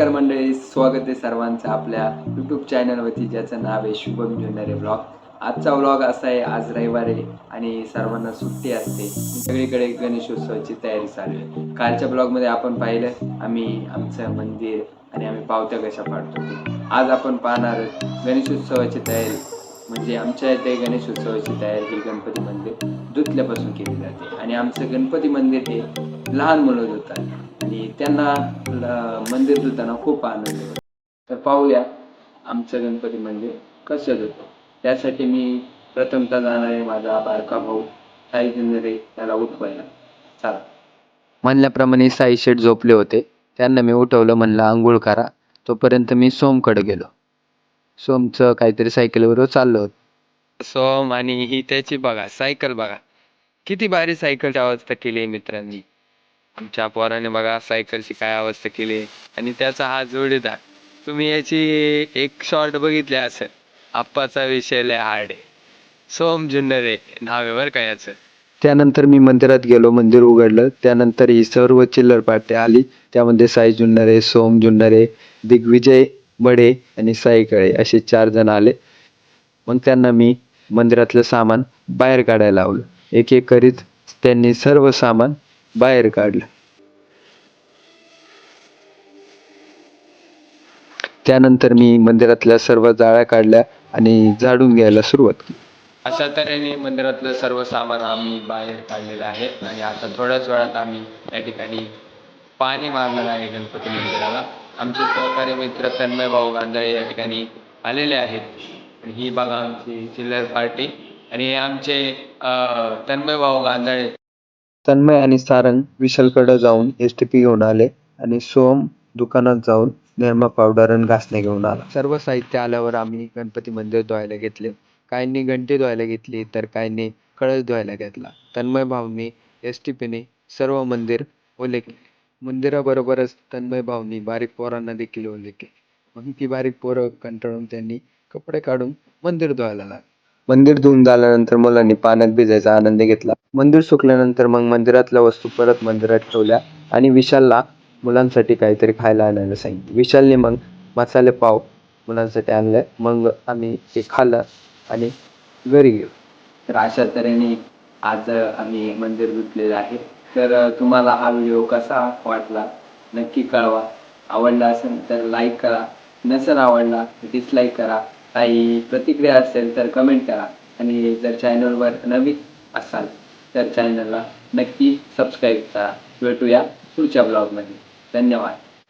नमस्कार मंडळी स्वागत आहे सर्वांचं आपल्या यूट्यूब चॅनलवरती ज्याचं नाव आहे शुभम जुन्नरे ब्लॉग आजचा व्लॉग असा आहे आज रविवार आहे आणि सर्वांना सुट्टी असते. सगळीकडे गणेशोत्सवाची तयारी चालू आहे. कालच्या ब्लॉगमध्ये आपण पाहिलं आम्ही आमचं मंदिर आणि आम्ही पावत्या कशा पाडतो. आज आपण पाहणार गणेशोत्सवाची तयारी. म्हणजे आमच्या इथे गणेशोत्सवाची तयारी ही गणपती मंदिर धुतल्यापासून केली जाते. आणि आमचं गणपती मंदिर हे लहान मुलं धुतात. त्यांना मंदिर धुताना खूप आनंद होतो. तर पाहूया आमचं गणपती मंदिर कसं धुतो त्यासाठी मी प्रथमतः जाणार आहे माझा बारका भाऊ साई जिंजरे त्याला उठवायला. चला. म्हणल्याप्रमाणे साई शेठ झोपले होते. त्यांना मी उठवलं म्हणलं आंघोळ करा. तोपर्यंत मी सोमकडे गेलो. सोमचं काहीतरी सायकलवर चाललं होतं. सोम आणि ही त्याची बघा सायकल बघा. किती भारी सायकलची अवस्था केली आहे मित्रांनी. आमच्या पोराने बघा सायकलची काय अवस्था केली. आणि त्याचा हा जोडीदार. तुम्ही याची एक शॉर्ट बघितले असेल. आप्पाचा विषय लय हार्ड आहे. सोम जुन्नरे नावेवर आहे याचं. त्यानंतर मी मंदिरात गेलो मंदिर उघडलं. त्यानंतर ही सर्व चिल्लर पार्टी आली. त्यामध्ये साई जुन्नरे सोम जुन्नरे दिग्विजय बडे आणि साई कळे असे चार जण आले. मग त्यांना मी मंदिरातलं सामान बाहेर काढायला लावलं. एक एक करीत त्यांनी सर्व सामान बाहेर काढलं. त्यानंतर मी मंदिरातल्या सर्व जाळ्या काढल्या आणि झाडून घ्यायला सुरुवात केली. अशा तऱ्हेने मंदिरातलं सर्व सामान आम्ही बाहेर काढलेलं आहे आणि आता थोड्याच वेळात आम्ही या ठिकाणी पाणी मारणार आहे गणपती मंदिराला. आमचे सहकारी मित्र तन्मय भाऊ गांधळे या ठिकाणी आलेले आहेत. आणि ही बघा आमची चिल्लर पार्टी. आणि हे आमचे तन्मय भाऊ गांधळे तन्मय आणि सारंग विशालकडे जाऊन एस टी पी घेऊन आले आणि सोम दुकानात जाऊन निरमा पावडर आणि घासणे घेऊन आला. सर्व साहित्य आल्यावर आम्ही गणपती मंदिर धुवायला घेतले. काहींनी घंटी धुवायला घेतली तर काहींनी कळस धुवायला घेतला. तन्मय भाऊनी एस टी पीने सर्व मंदिर ओले केले मंदिराबरोबरच तन्मय भाऊनी बारीक पोरांना देखील ओले केले मग ती बारीक पोरं कंटाळून त्यांनी कपडे काढून मंदिर धुवायला लागले. मंदिर धुवून झाल्यानंतर मुलांनी पाण्यात भिजायचा आनंद घेतला. मंदिर सुकल्यानंतर मग मंदिरातल्या वस्तू परत मंदिरात ठेवल्या आणि विशालला मुलांसाठी काहीतरी खायला आणायला सांगितलं. विशालने मग मसाले पाव मुलांसाठी आणले. मग आम्ही ते खाल्लं आणि घरी गेलो. तर अशा तऱ्हेने आज आम्ही मंदिर धुतलेलं आहे. तर तुम्हाला हा व्हिडिओ कसा वाटला नक्की कळवा. आवडला असेल तर लाईक करा. नसेल आवडला डिसलाईक करा. काही प्रतिक्रिया असेल तर कमेंट करा. आणि जर चॅनलवर नवीन असाल तर चॅनलला नक्की सबस्क्राईब करा. भेटूया पुढच्या ब्लॉगमध्ये धन्यवाद.